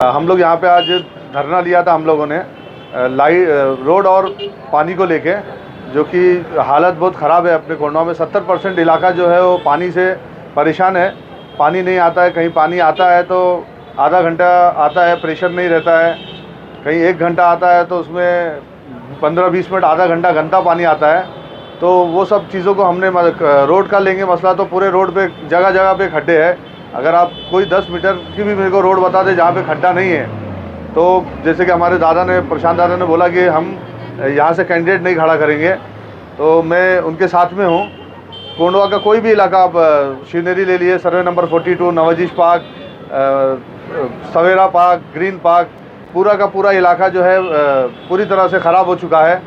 हम लोग यहाँ पे आज धरना लिया था हम लोगों ने। लाइट रोड और पानी को लेके, जो कि हालत बहुत ख़राब है अपने कोंडवा में। सत्तर परसेंट इलाका जो है वो पानी से परेशान है। पानी नहीं आता है, कहीं पानी आता है तो आधा घंटा आता है, प्रेशर नहीं रहता है। कहीं एक घंटा आता है तो उसमें पंद्रह बीस मिनट, आधा घंटा घंटा पानी आता है। तो वो सब चीज़ों को हमने रोड का लेंगे मसला तो पूरे रोड पे जगह जगह पे खड्डे हैं। अगर आप कोई दस मीटर की भी मेरे को रोड बता दे जहाँ पे खड्डा नहीं है तो जैसे कि हमारे दादा ने, प्रशांत दादा ने बोला कि हम यहाँ से कैंडिडेट नहीं खड़ा करेंगे। तो मैं उनके साथ में हूँ। कोंडवा का कोई भी इलाका आप शिवनेरी ले लिए, survey number 42 Nawazish park Savera park, green park, पूरा का पूरा इलाका जो है पूरी तरह से ख़राब हो चुका है।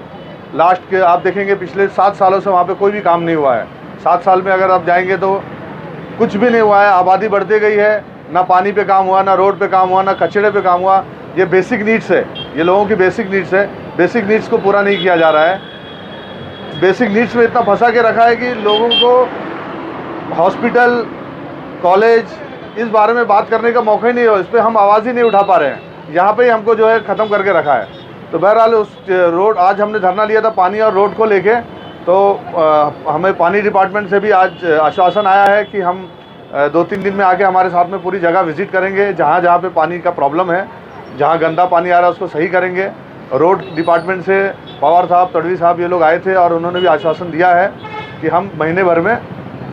लास्ट के आप देखेंगे, पिछले सात सालों से वहाँ पे कोई भी काम नहीं हुआ है। सात साल में अगर आप जाएँगे तो कुछ भी नहीं हुआ है, आबादी बढ़ती गई है, ना पानी पे काम हुआ, ना रोड पे काम हुआ, ना कचड़े पे काम हुआ, ये बेसिक नीड्स है। ये लोगों की बेसिक नीड्स है। बेसिक नीड्स को पूरा नहीं किया जा रहा है। बेसिक नीड्स में इतना फंसा के रखा है कि लोगों को हॉस्पिटल कॉलेज इस बारे में बात करने का मौका ही नहीं हो। इस पर हम आवाज़ ही नहीं उठा पा रहे हैं। यहाँ पे ही हमको जो है ख़त्म करके रखा है। तो बहरहाल उस, रोड, आज हमने धरना लिया था पानी और रोड को लेके। तो अ, हमें पानी डिपार्टमेंट से भी आज आश्वासन आया है कि हम दो तीन दिन में आके हमारे साथ में पूरी जगह विज़िट करेंगे जहाँ जहाँ पे पानी का प्रॉब्लम है जहाँ गंदा पानी आ रहा है उसको सही करेंगे। रोड डिपार्टमेंट से पवार साहब तड़वी साहब ये लोग आए थे और उन्होंने भी आश्वासन दिया है कि हम महीने भर में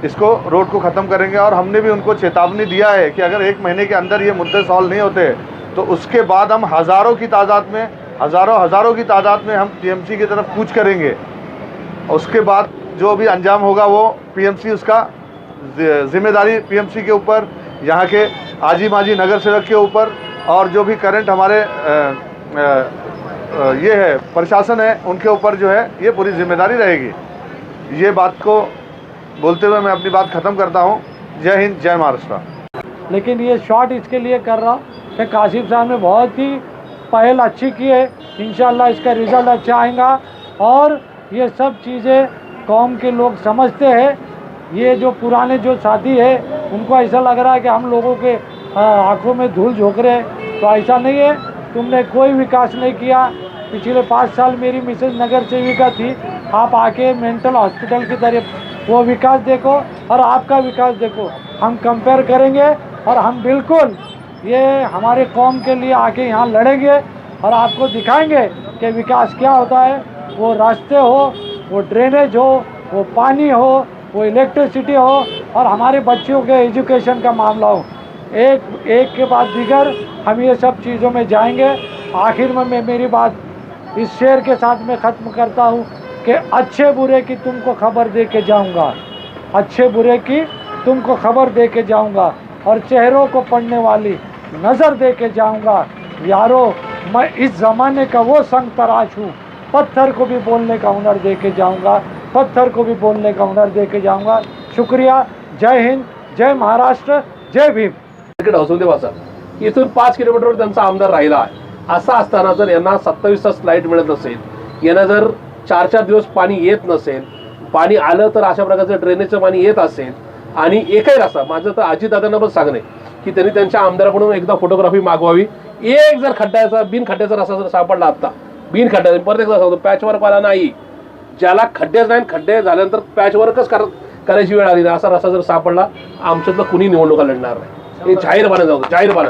इसको रोड को ख़त्म करेंगे और हमने भी उनको चेतावनी दिया है कि अगर एक महीने के अंदर ये मुद्दे सॉल्व नहीं होते तो उसके बाद हम हज़ारों की तादाद में हज़ारों हज़ारों की तादाद में हम टीएमसी की तरफ़ कूच करेंगे। उसके बाद जो भी अंजाम होगा वो पीएमसी उसका ज़िम्मेदारी पीएमसी के ऊपर यहाँ के आजी माजी नगर सेवक के ऊपर और जो भी करंट हमारे अ, अ, अ, ये है प्रशासन है उनके ऊपर जो है ये पूरी ज़िम्मेदारी रहेगी। ये बात को बोलते हुए मैं अपनी बात ख़त्म करता हूँ। जय हिंद जय महाराष्ट्र। लेकिन ये शॉट इसके लिए कर रहा कि काशिफ साहब ने बहुत ही पहल अच्छी की है। इन इसका रिज़ल्ट अच्छा आएगा और ये सब चीज़ें कौम के लोग समझते हैं। ये जो पुराने जो साथी है, उनको ऐसा लग रहा है कि हम लोगों के आँखों में धूल झोंक रहे हैं। तो ऐसा नहीं है। तुमने कोई विकास नहीं किया। पिछले पाँच साल मेरी मिसेज नगर सेविका थी। आप आके मेंटल हॉस्पिटल की तरफ़, वो विकास देखो और आपका विकास देखो। हम कंपेयर करेंगे और हम बिल्कुल ये हमारे कौम के लिए आके यहाँ लड़ेंगे और आपको दिखाएँगे कि विकास क्या होता है। वो रास्ते हो, वो ड्रेनेज हो, वो पानी हो, वो इलेक्ट्रिसिटी हो और हमारे बच्चों के एजुकेशन का मामला हो। एक एक के बाद दिगर हम ये सब चीज़ों में जाएँगे। आखिर में मैं मेरी बात इस शेर के साथ मैं ख़त्म करता हूँ कि अच्छे बुरे की तुमको खबर दे के जाऊँगा। अच्छे बुरे की तुमको खबर दे के जाऊँगा और चेहरों को पढ़ने वाली नज़र दे के जाऊँगा। यारो, मैं इस ज़माने का वो संग तराश हूँ। पत्थर को भी बोलने का हुनर दे के जाऊँगा पत्थर को भी बोलने का हुनर दे के जाऊँगा। शुक्रिया जय हिंद जय महाराष्ट्र जय भीम। तिकीट हौसवते इथून पाच किलोमीटरवर त्यांचा आमदार राहिला आहे. असा असताना जर यांना सत्तावीस तास लाइट मिळत नसेल यांना जर चार चार दिवस पाणी येत नसेल पाणी आलं तर अशा प्रकारचं ड्रेनेजचं पाणी येत असेल आणि एकही रस्ता माझं तर अजितदादांना पण सांगणे की त्यांनी त्यांच्या आमदाराकडून एकदा फोटोग्राफी मागवावी. एक जर खड्ड्याचा बिन खड्ड्याचा रस्ता जर सापडला आता बिन खड्ड्यात परत एकदा सांगतो पॅचवर्क आला नाही. ज्याला खड्डेच नाही खड्डे झाल्यानंतर पॅचवर्कच कर करायची वेळ आली ना असा रस्ता जर सापडला आमच्यातलं कुणी निवडणुका लढणार नाही. हे जाहीरपणे जाऊ जाहीरपणे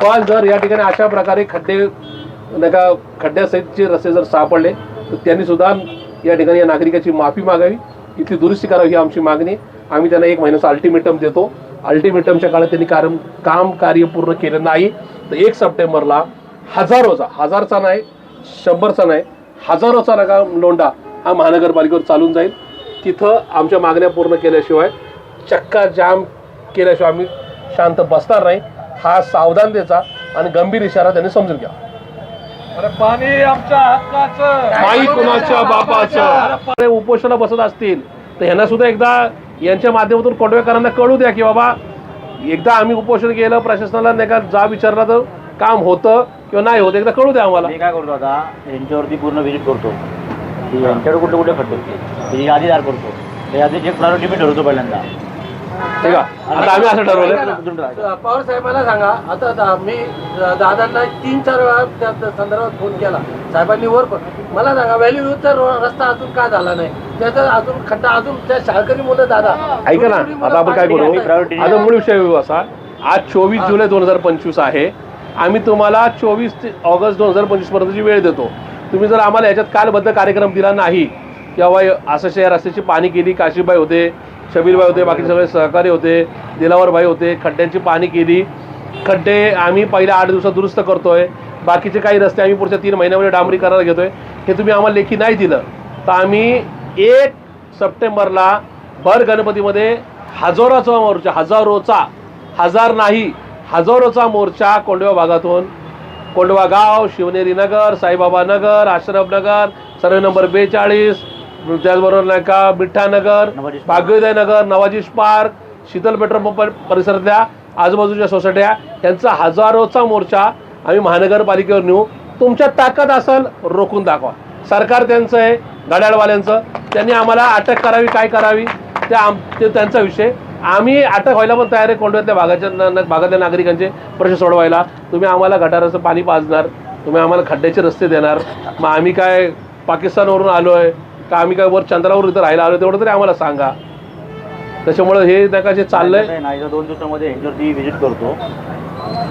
पण जर या ठिकाणी अशा प्रकारे खड्डे नाही का खड्ड्यासहितचे रस्ते जर सापडले तर त्यांनी सुद्धा या ठिकाणी या नागरिकाची माफी मागावी. इथली दुरुस्ती करावी ही आमची मागणी. आम्ही त्यांना एक महिन्याचा अल्टिमेटम देतो. अल्टिमेटमच्या काळात त्यांनी कारण काम कार्य पूर्ण केलं नाही. तर एक सप्टेंबरला हजारोचा हजारचा नाही शंभरचा नाही हजारोचा नका लोंडा हा महानगरपालिकेवर चालून जाईल. तिथं आमच्या मागण्या पूर्ण केल्याशिवाय चक्का जाम केल्याशिवाय आम्ही शांत बसणार नाही. हा सावधानतेचा आणि गंभीर इशारा त्यांनी समजून घ्या पाणी आमच्या हक्काचं. माई कुणाच्या बापाचं. ते उपोषणाला बसत असतील तर ह्यांना सुद्धा एकदा यांच्या माध्यमातून कोंडवेकरांना कळू द्या की बाबा एकदा आम्ही उपोषण केलं प्रशासनाला नाही का जा विचारला तर काम होतं. किंवा नाही होत एकदा कळू द्या आम्हाला. मी काय करतो आता यांच्यावरती पूर्ण व्हिजिट करतो. की यांच्याकडे कुठे कुठे खड्डे होते त्याची यादी तयार करतो. त्या यादीची एक प्रायोरिटी मी ठरवतो पहिल्यांदा. ठीक आहे आता आम्ही असं ठरवलं पवार साहेबांना सांगा आता दा- मी दादांना तीन चार वेळा त्या त्या संदर्भात फोन केला. साहेबांनी वर पण मला सांगा व्हॅल्यू युजचा रस्ता अजून का झाला नाही? त्याचा अजून खड्डा अजून त्या शाळकरी मुलं दादा ऐका ना छोटी मुलं आता आपण काय पाणी करू. आता. मूळ विषय असा. आज चोवीस जुलै दोन हजार पंचवीस आहे. आम्ही तुम्हाला चोवीस ते ऑगस्ट दोन हजार पंचवीसपर्यंतची वेळ देतो. तुम्ही जर आम्हाला याच्यात कालबद्ध कार्यक्रम दिला नाही किंवा असं या रस्त्याची पाणी केली काशीबाई होते शबीरबाई होते बाकी सगळे सहकारी होते दिलावरबाई होते खड्ड्यांची पाणी केली खड्डे आम्ही पहिल्या आठ दिवसात दुरुस्त करतोय बाकीचे काही रस्ते आम्ही पुढच्या तीन महिन्यामध्ये डांबरी करायला घेतोय हे तुम्ही आम्हाला लेखी नाही दिलं. तर आम्ही एक सप्टेंबरला भर गणपतीमध्ये हजारोचा हजारोचा हजार नाही हजारोचा मोर्चा कोंडवा भागातून. कोंडवा गाव शिवनेरी नगर साईबाबा नगर आश्रम नगर सर्वे नंबर बेचाळीस त्याचबरोबर नाही का Mittha Nagar Nawaji park. Bhagyoday Nagar Nawazish park Sheetal petrol pump परिसरातल्या आजूबाजूच्या सोसायट्या यांचा हजारोचा मोर्चा आम्ही महानगरपालिकेवर नेऊ. तुमच्या ताकद असेल रोखून दाखवा. सरकार त्यांचं आहे गाड्याळवाल्यांचं त्यांनी आम्हाला अटक करावी काय करावी ते आम ते त्यांचा विषय. आम्ही अटक व्हायला पण तयार आहे कोंडव्यातल्या भागाच्या भागातल्या नागरिकांचे प्रश्न सोडवायला. तुम्ही आम्हाला गटाराचं पाणी पाजणार तुम्ही आम्हाला खड्ड्याचे रस्ते देणार. मग आम्ही काय पाकिस्तानवरून आलो आहे का आम्ही काय वर चंद्रावर इथं राहायला आलो तेवढं तरी आम्हाला सांगा. त्याच्यामुळं हे नाही का जे चाललंय दोन दिवसामध्ये व्हिजिट करतो.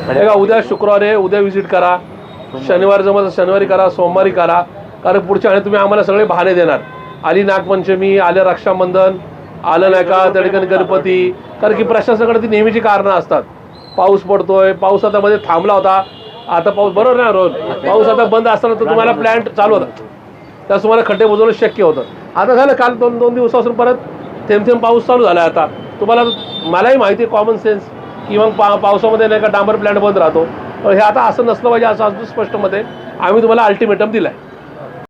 का उद्या शुक्रवार आहे उद्या व्हिजिट करा. शनिवार असेल शनिवारी करा सोमवारी करा. कारण पुढच्या वेळी तुम्ही आम्हाला सगळे बहाणे देणार. आली नागपंचमी आलं रक्षाबंधन आलं नाही का? त्या ठिकाणी गणपती. कारण की प्रशासनाकडे ती नेहमीची कारणं असतात. पाऊस पडतोय. पाऊस आता मध्ये थांबला होता. आता पाऊस बरोबर ना रोज. पाऊस आता बंद असताना तर तुम्हाला प्लॅन्ट चालू होता. त्यास तुम्हाला खड्डे बुजवणं शक्य होतं. आता झालं काल दोन दोन दिवसापासून परत थेंब थेंब पाऊस चालू झाला आता. तुम्हाला मलाही माहिती आहे कॉमन सेन्स की मग पा पावसामध्ये नाही का डांबर प्लॅन्ट बंद राहतो. हे आता असं नसलं पाहिजे असं अजून स्पष्टमध्ये आम्ही तुम्हाला अल्टिमेटम दिलाय.